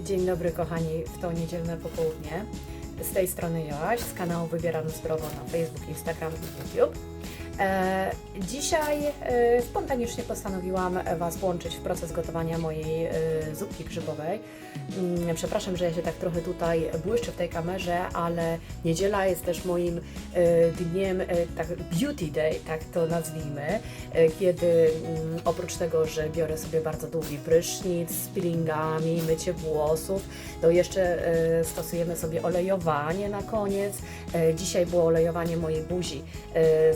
Dzień dobry kochani w to niedzielne popołudnie. Z tej strony Joaś z kanału Wybieram Zdrowo na Facebook, Instagram i YouTube. E, dzisiaj e, spontanicznie postanowiłam Was włączyć w proces gotowania mojej e, zupki grzybowej. Mm, Przepraszam, że ja się tak trochę tutaj błyszczę w tej kamerze, ale niedziela jest też moim dniem, tak beauty day, tak to nazwijmy, kiedy mm, oprócz tego, że biorę sobie bardzo długi prysznic z peelingami, mycie włosów, to jeszcze stosujemy sobie olejowanie na koniec. Dzisiaj było olejowanie mojej buzi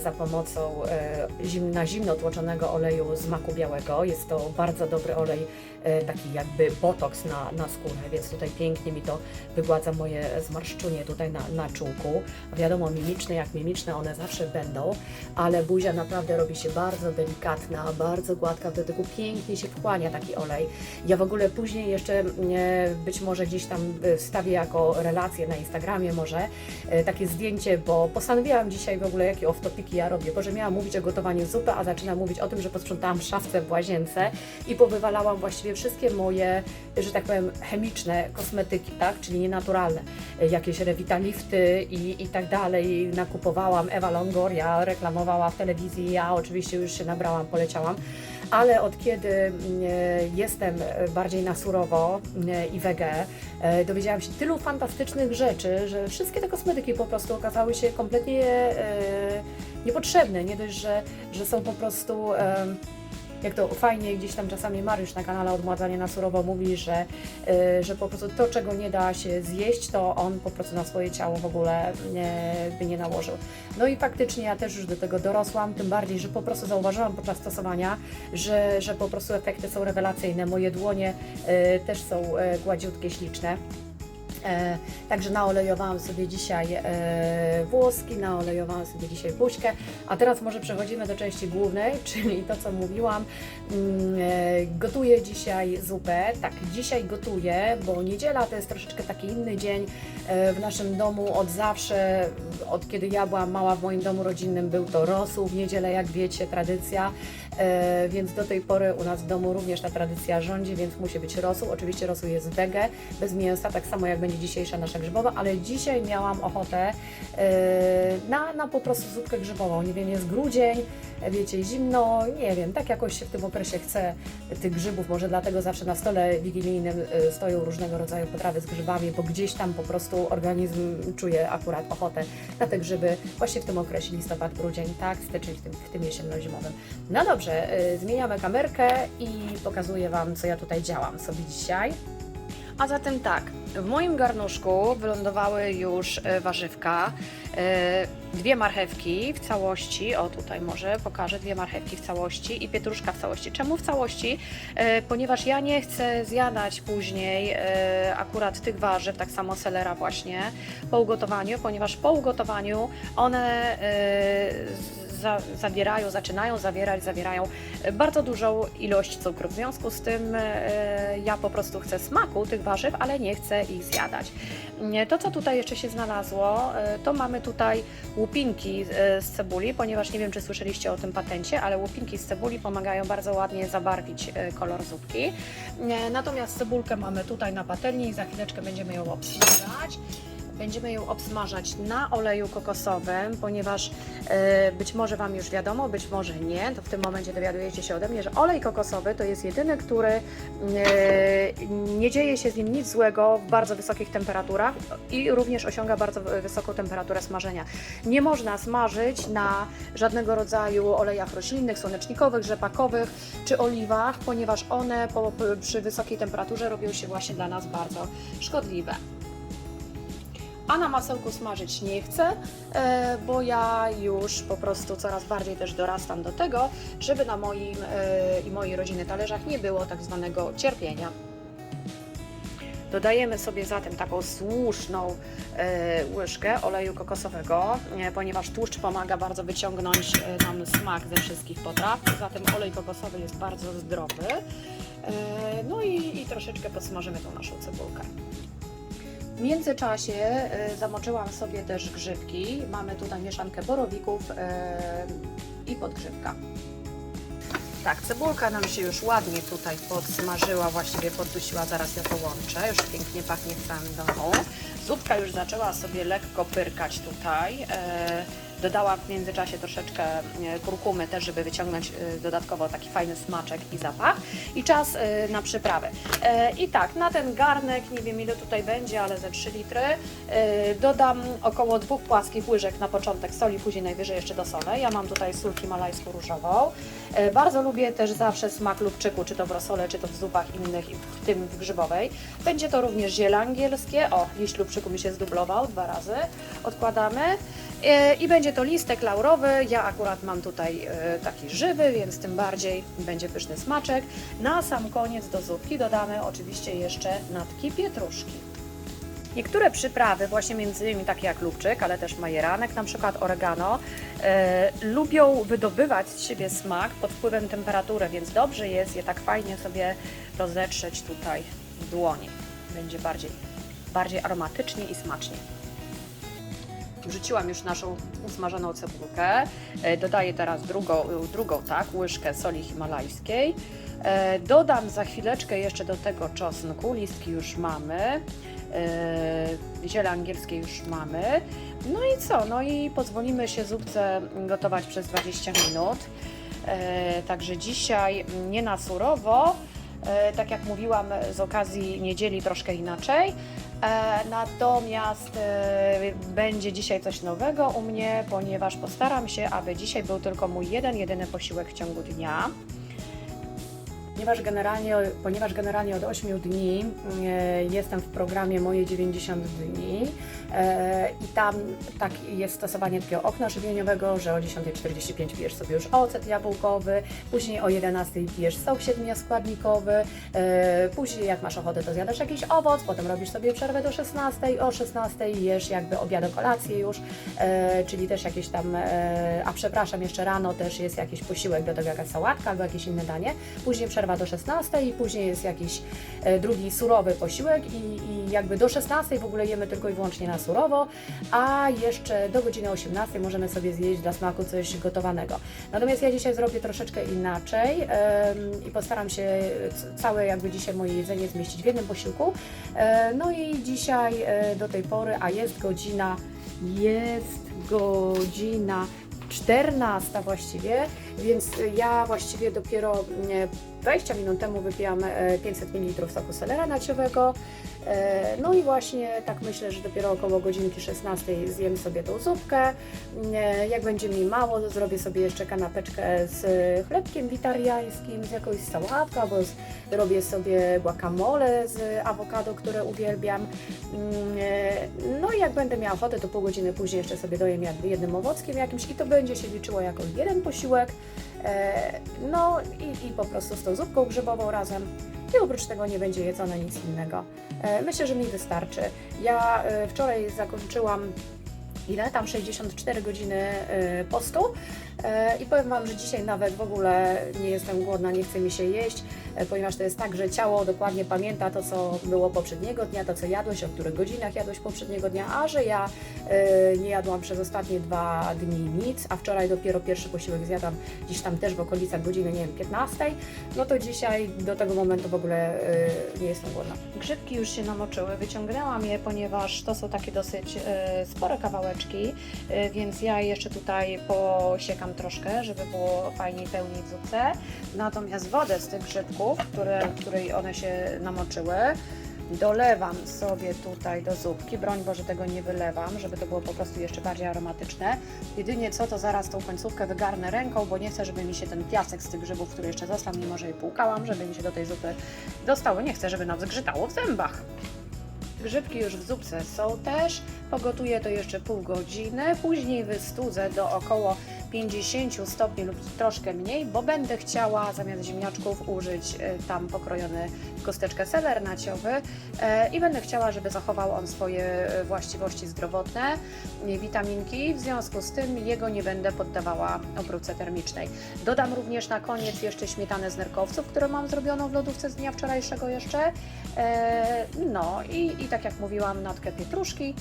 za pomocą e, zim, na zimno tłoczonego oleju z maku białego. Jest to bardzo dobry olej, e, taki jakby botoks na, na skórę, więc tutaj pięknie mi to wygładza moje zmarszczunie tutaj na, na czółku. Wiadomo, mimiczne jak mimiczne one zawsze będą, ale buzia naprawdę robi się bardzo delikatna, bardzo gładka, w dotyku pięknie się wchłania taki olej. Ja w ogóle później jeszcze e, być może gdzieś tam e, wstawię jako relację na Instagramie może e, takie zdjęcie, bo postanowiłam dzisiaj w ogóle jakie off-topiki ja robię, bo że miałam mówić o gotowaniu zupy, a zaczynam mówić o tym, że posprzątałam szafce w łazience i powywalałam właściwie wszystkie moje, że tak powiem, chemiczne kosmetyki, tak, czyli nienaturalne, jakieś rewitalifty i, i tak dalej, nakupowałam, Ewa Longoria reklamowała w telewizji, ja oczywiście już się nabrałam, poleciałam, ale od kiedy mm, e, jestem bardziej na surowo e, i wege, e, dowiedziałam się tylu fantastycznych rzeczy, że wszystkie te kosmetyki po prostu okazały się kompletnie niepotrzebne. Nie dość, że, że są po prostu. Jak to fajnie gdzieś tam czasami Mariusz na kanale Odmładzanie na Surowo mówi, że, y, że po prostu to, czego nie da się zjeść, to on po prostu na swoje ciało w ogóle by nie nałożył. No i faktycznie ja też już do tego dorosłam, tym bardziej, że po prostu zauważyłam podczas stosowania, że, że po prostu efekty są rewelacyjne. Moje dłonie y, też są y, gładziutkie, śliczne. E, także naolejowałam sobie dzisiaj e, włoski, naolejowałam sobie dzisiaj buźkę, a teraz może przechodzimy do części głównej, czyli to co mówiłam. Mm, e, gotuję dzisiaj zupę, tak dzisiaj gotuję, bo niedziela to jest troszeczkę taki inny dzień w naszym domu. Od zawsze, od kiedy ja byłam mała w moim domu rodzinnym był to rosół. W niedzielę, jak wiecie, tradycja, więc do tej pory u nas w domu również ta tradycja rządzi, więc musi być rosół. Oczywiście rosół jest wege, bez mięsa, tak samo jak będzie dzisiejsza nasza grzybowa, ale dzisiaj miałam ochotę e, na, na po prostu zupkę grzybową. Nie wiem, jest grudzień, wiecie, zimno, nie wiem, tak jakoś się w tym okresie chce tych grzybów, może dlatego zawsze na stole wigilijnym e, stoją różnego rodzaju potrawy z grzybami, bo gdzieś tam po prostu organizm czuje akurat ochotę na te grzyby właśnie w tym okresie listopad, grudzień, tak, styczeń, w tym, w tym jesienno-zimowym. No dobrze, e, zmieniamy kamerkę i pokazuję Wam, co ja tutaj działam sobie dzisiaj. A zatem tak, w moim garnuszku wylądowały już e, warzywka, e, dwie marchewki w całości, o tutaj może pokażę, dwie marchewki w całości i pietruszka w całości. Czemu w całości? E, Ponieważ ja nie chcę zjadać później akurat tych warzyw, tak samo selera właśnie, po ugotowaniu, ponieważ po ugotowaniu one za, zawierają, zaczynają zawierać, zawierają bardzo dużą ilość cukru. W związku z tym e, ja po prostu chcę smaku tych warzyw, ale nie chcę ich zjadać. Nie, To, co tutaj jeszcze się znalazło, e, to mamy tutaj łupinki e, z cebuli, ponieważ nie wiem, czy słyszeliście o tym patencie, ale łupinki z cebuli pomagają bardzo ładnie zabarwić e, kolor zupki. E, Natomiast cebulkę mamy tutaj na patelni i za chwileczkę będziemy ją obsmażać. Będziemy ją obsmażać na oleju kokosowym, ponieważ e, być może Wam już wiadomo, być może nie, to w tym momencie dowiadujecie się ode mnie, że olej kokosowy to jest jedyny, który e, nie dzieje się z nim nic złego w bardzo wysokich temperaturach i również osiąga bardzo wysoką temperaturę smażenia. Nie można smażyć na żadnego rodzaju olejach roślinnych, słonecznikowych, rzepakowych czy oliwach, ponieważ one po, przy wysokiej temperaturze robią się właśnie dla nas bardzo szkodliwe a na masełku smażyć nie chcę, e, bo ja już po prostu coraz bardziej też dorastam do tego, żeby na moim e, i mojej rodziny talerzach nie było tak zwanego cierpienia. Dodajemy sobie zatem taką słuszną e, łyżkę oleju kokosowego, ponieważ tłuszcz pomaga bardzo wyciągnąć nam smak ze wszystkich potraw. Zatem olej kokosowy jest bardzo zdrowy. No i, i troszeczkę podsmażymy tą naszą cebulkę. W międzyczasie e, zamoczyłam sobie też grzybki. Mamy tutaj mieszankę borowików e, i podgrzybka. Tak, cebulka nam się już ładnie tutaj podsmażyła, właściwie poddusiła, zaraz ja to łączę, już pięknie pachnie w całym domu. Zupka już zaczęła sobie lekko pyrkać tutaj. E, dodałam w międzyczasie troszeczkę e, kurkumy też, żeby wyciągnąć e, dodatkowo taki fajny smaczek i zapach. I czas na przyprawy. I tak, na ten garnek, nie wiem ile tutaj będzie, ale ze 3 litry, dodam około dwóch płaskich łyżek na początek soli, później najwyżej jeszcze dosolę. Ja mam tutaj sól himalajską różową. Bardzo lubię też zawsze smak lubczyku, czy to w rosole, czy to w zupach innych, w tym w grzybowej. Będzie to również ziele angielskie. O, liść lubczyku mi się zdublował dwa razy. Odkładamy. E, I będzie to listek laurowy. Ja akurat mam tutaj e, taki żywy, więc tym bardziej będzie pyszny smaczek. Na sam koniec do zupki dodamy oczywiście jeszcze natki pietruszki. Niektóre przyprawy, właśnie między innymi takie jak lubczyk, ale też majeranek, na przykład oregano, e, lubią wydobywać z siebie smak pod wpływem temperatury, więc dobrze jest je tak fajnie sobie rozetrzeć tutaj w dłoni. Będzie bardziej, bardziej aromatycznie i smacznie. Wrzuciłam już naszą usmażoną cebulkę. E, Dodaję teraz drugą, drugą tak, łyżkę soli himalajskiej. E, Dodam za chwileczkę jeszcze do tego czosnku. Listki już mamy. E, Ziele angielskie już mamy. No i co? No i pozwolimy się zupce gotować przez 20 minut. E, Także dzisiaj nie na surowo, E, tak jak mówiłam, z okazji niedzieli troszkę inaczej. E, Natomiast e, będzie dzisiaj coś nowego u mnie, ponieważ postaram się, aby dzisiaj był tylko mój jeden, jedyny posiłek w ciągu dnia. Ponieważ generalnie, ponieważ generalnie od 8 dni e, jestem w programie Moje 90 dni e, i tam tak jest stosowanie takiego okna żywieniowego, że o 10.45 pijesz sobie już ocet jabłkowy, później o 11.00 pijesz sok siedmioskładnikowy, e, później jak masz ochotę to zjadasz jakiś owoc, potem robisz sobie przerwę do 16.00, o 16.00 jesz jakby obiad kolację już, e, czyli też jakieś tam, e, a przepraszam, jeszcze rano też jest jakiś posiłek do tego jakaś sałatka albo jakieś inne danie, później przerwa do 16 i później jest jakiś e, drugi surowy posiłek i, i jakby do 16 w ogóle jemy tylko i wyłącznie na surowo, a jeszcze do godziny 18 możemy sobie zjeść dla smaku coś gotowanego. Natomiast ja dzisiaj zrobię troszeczkę inaczej em, i postaram się całe jakby dzisiaj moje jedzenie zmieścić w jednym posiłku. E, no i dzisiaj e, do tej pory, a jest godzina, jest godzina 14 właściwie, więc ja właściwie dopiero mm, 20 minut temu wypiłam e, 500 ml soku selera naciowego. E, No i właśnie tak myślę, że dopiero około godzinki 16 zjem sobie tą zupkę. E, Jak będzie mi mało, zrobię sobie jeszcze kanapeczkę z chlebkiem witariańskim, z jakąś sałatką, albo robię sobie guacamole z awokado, które uwielbiam. Mm, e, No i jak będę miała ochotę, to pół godziny później jeszcze sobie dojem jednym owockiem jakimś i to będzie się liczyło jako jeden posiłek. No i, i po prostu z tą zupką grzybową razem. I oprócz tego nie będzie jedzone nic innego. E, Myślę, że mi wystarczy. Ja e, wczoraj zakończyłam ile? Tam 64 godziny e, postu. E, I powiem Wam, że dzisiaj nawet w ogóle nie jestem głodna, nie chce mi się jeść, e, ponieważ to jest tak, że ciało dokładnie pamięta to, co było poprzedniego dnia, to, co jadłeś, o których godzinach jadłeś poprzedniego dnia, a że ja e, nie jadłam przez ostatnie dwa dni nic, a wczoraj dopiero pierwszy posiłek zjadłam gdzieś tam też w okolicach godziny, nie wiem, 15, no to dzisiaj do tego momentu w ogóle nie jestem głodna. Grzybki już się namoczyły, wyciągnęłam je, ponieważ to są takie dosyć spore kawałeczki, więc ja jeszcze tutaj posiekam troszkę, żeby było fajniej pełnić zupce. Natomiast wodę z tych grzybków, które, której one się namoczyły, dolewam sobie tutaj do zupki. Broń Boże, tego nie wylewam, żeby to było po prostu jeszcze bardziej aromatyczne. Jedynie co, to zaraz tą końcówkę wygarnę ręką, bo nie chcę, żeby mi się ten piasek z tych grzybów, który jeszcze został, mimo że je płukałam, żeby mi się do tej zupy dostały. Nie chcę, żeby nam zgrzytało w zębach. Grzybki już w zupce są też. Pogotuję to jeszcze pół godziny. Później wystudzę do około 50 stopni lub troszkę mniej, bo będę chciała zamiast ziemniaczków użyć e, tam pokrojony w kosteczkę seler naciowy e, i będę chciała, żeby zachował on swoje e, właściwości zdrowotne, e, witaminki. W związku z tym jego nie będę poddawała obróbce termicznej. Dodam również na koniec jeszcze śmietanę z nerkowców, którą mam zrobioną w lodówce z dnia wczorajszego jeszcze. E, No i, i tak jak mówiłam, natkę pietruszki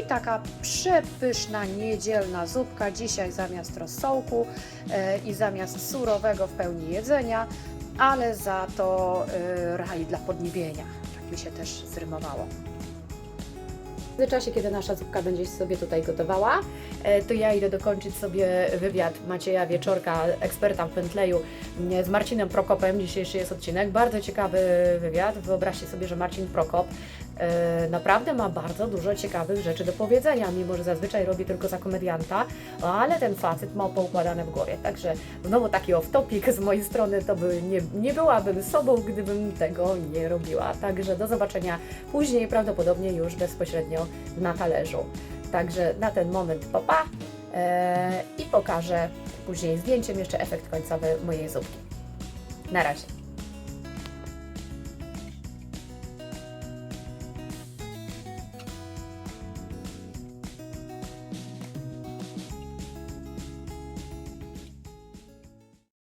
I taka przepyszna niedzielna zupka. Dzisiaj zamiast rosołku e, i zamiast surowego w pełni jedzenia, ale za to e, raj dla podniebienia. Tak mi się też zrymowało. W międzyczasie, kiedy nasza zupka będzie sobie tutaj gotowała, e, to ja idę dokończyć sobie wywiad Macieja Wieczorka, eksperta w Pentleju m, z Marcinem Prokopem. Dzisiejszy jest odcinek. Bardzo ciekawy wywiad. Wyobraźcie sobie, że Marcin Prokop e, naprawdę ma bardzo dużo ciekawych rzeczy do powiedzenia, mimo że zazwyczaj robi tylko za komedianta, ale ten facet ma poukładane w głowie. Także znowu taki off-topic z mojej strony, to by nie, nie byłabym sobą, gdybym tego nie robiła. Także do zobaczenia później, prawdopodobnie już bezpośrednio na talerzu. Także na ten moment popa e, i pokażę później zdjęciem jeszcze efekt końcowy mojej zupki. Na razie.